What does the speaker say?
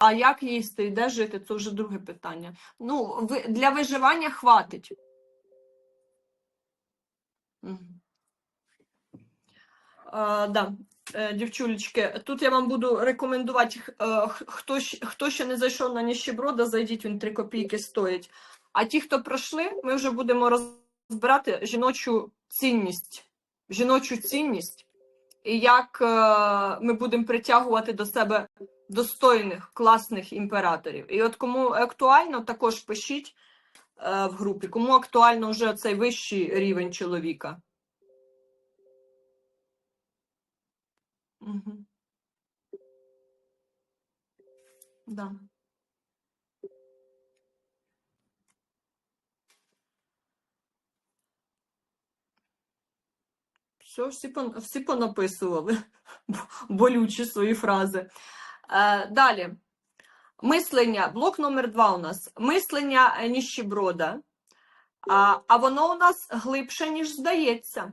а як їсти і де жити, це вже друге питання. Ну, для виживання хватить. Мгм. А, да. Е, Дівчулечки, тут я вам буду рекомендувати, е, хто, хто ще не зайшов на ніщеброда, зайдіть, він 3 копійки стоїть. А ті, хто пройшли, ми вже будемо розбирати жіночу цінність, жіночу цінність, і як е, ми будемо притягувати до себе достойних, класних імператорів. І от кому актуально, також пишіть е, в групі, кому актуально вже цей вищий рівень чоловіка. Угу. Да. Все, всі, пон- всі понаписували болючі свої фрази. Е, далі. Мислення, блок номер два у нас. Мислення е, ніщеброда. А, а воно у нас глибше, ніж здається.